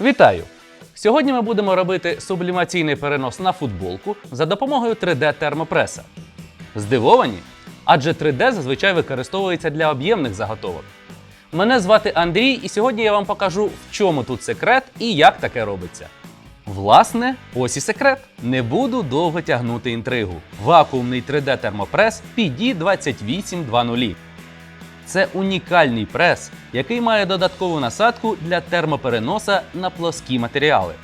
Вітаю! Сьогодні ми будемо робити сублімаційний перенос на футболку за допомогою 3D термопреса. Здивовані? Адже 3D зазвичай використовується для об'ємних заготовок. Мене звати Андрій, і сьогодні я вам покажу, в чому тут секрет і як таке робиться. Власне, ось і секрет. Не буду довго тягнути інтригу. Вакуумний 3D термопрес PD2820. Це унікальний прес, який має додаткову насадку для термопереноса на плоскі матеріали.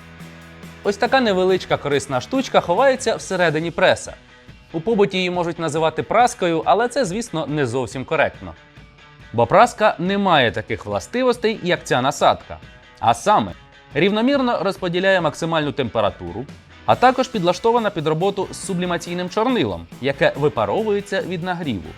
Ось така невеличка корисна штучка ховається всередині преса. У побуті її можуть називати праскою, але це, звісно, не зовсім коректно. Бо праска не має таких властивостей, як ця насадка. А саме, рівномірно розподіляє максимальну температуру, а також підлаштована під роботу з сублімаційним чорнилом, яке випаровується від нагріву.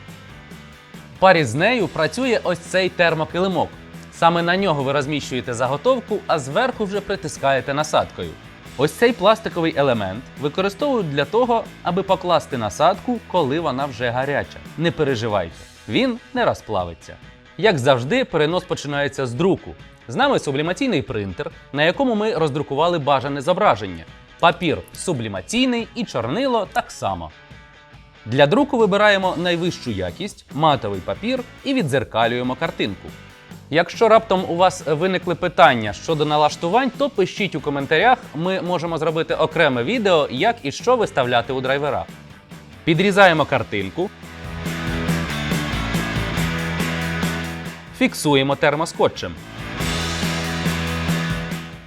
Парі з нею працює ось цей термокилимок. Саме на нього ви розміщуєте заготовку, а зверху вже притискаєте насадкою. Ось цей пластиковий елемент використовують для того, аби покласти насадку, коли вона вже гаряча. Не переживайте, він не розплавиться. Як завжди, перенос починається з друку. З нами сублімаційний принтер, на якому ми роздрукували бажане зображення. Папір сублімаційний і чорнило так само. Для друку вибираємо найвищу якість, матовий папір і віддзеркалюємо картинку. Якщо раптом у вас виникли питання щодо налаштувань, то пишіть у коментарях, ми можемо зробити окреме відео, як і що виставляти у драйверах. Підрізаємо картинку. Фіксуємо термоскотчем.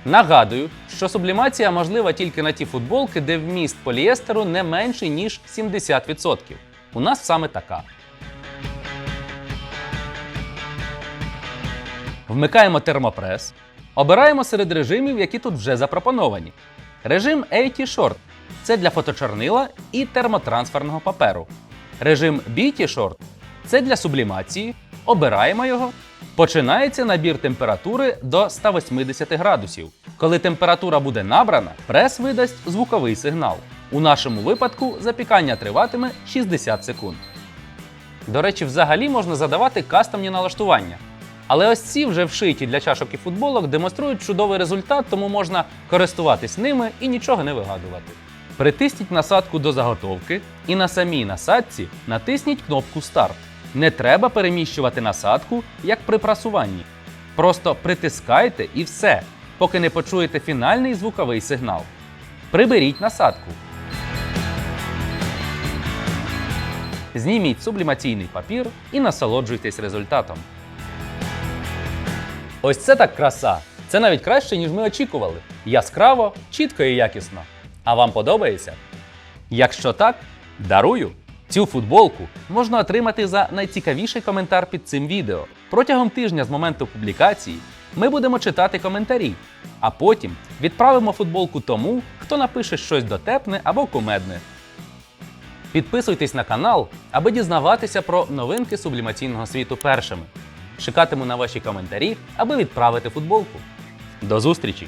Нагадую, що сублімація можлива тільки на ті футболки, де вміст поліестеру не менший, ніж 70%. У нас саме така. Вмикаємо термопрес. Обираємо серед режимів, які тут вже запропоновані. Режим AT Short це для фоточорнила і термотрансферного паперу. Режим BT Short це для сублімації. Обираємо його. Починається набір температури до 180 градусів. Коли температура буде набрана, прес видасть звуковий сигнал. У нашому випадку запікання триватиме 60 секунд. До речі, взагалі можна задавати кастомні налаштування. Але ось ці вже вшиті для чашок і футболок демонструють чудовий результат, тому можна користуватись ними і нічого не вигадувати. Притисніть насадку до заготовки і на самій насадці натисніть кнопку Старт. Не треба переміщувати насадку, як при прасуванні. Просто притискайте і все, поки не почуєте фінальний звуковий сигнал. Приберіть насадку. Зніміть сублімаційний папір і насолоджуйтесь результатом. Ось це так краса. Це навіть краще, ніж ми очікували. Яскраво, чітко і якісно. А вам подобається? Якщо так, дарую! Цю футболку можна отримати за найцікавіший коментар під цим відео. Протягом тижня з моменту публікації ми будемо читати коментарі, а потім відправимо футболку тому, хто напише щось дотепне або кумедне. Підписуйтесь на канал, аби дізнаватися про новинки сублімаційного світу першими. Чекатиму на ваші коментарі, аби відправити футболку. До зустрічі!